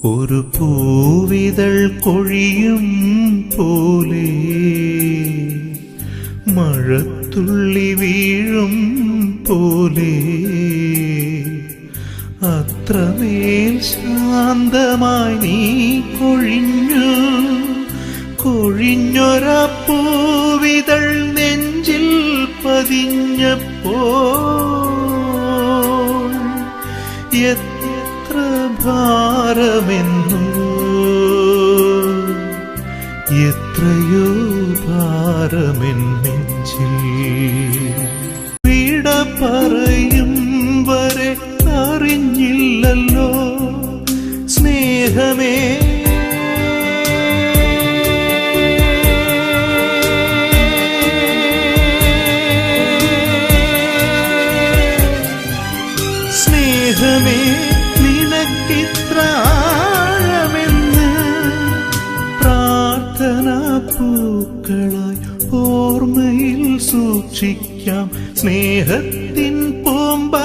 ഒരു പൂവിതൾ കൊഴിയും പോലെ മഴത്തുള്ളി വീഴും പോലെ അത്രമേൽ ശാന്തമായി നീ കൊഴിഞ്ഞു കൊഴിഞ്ഞൊരാ പൂവിതൾ നെഞ്ചിൽ പതിഞ്ഞപ്പോ എത്ര എത്രയോ ഭാരമെൻ നെഞ്ചിൽ വിട പറയും വരെ അറിഞ്ഞില്ലല്ലോ സ്നേഹമേ. സ്നേഹമേ നിനക്കിത്ര പൂക്കളായി ഓർമ്മയിൽ സൂക്ഷിക്കാം. സ്നേഹത്തിൻ പൂമ്പാറ്റ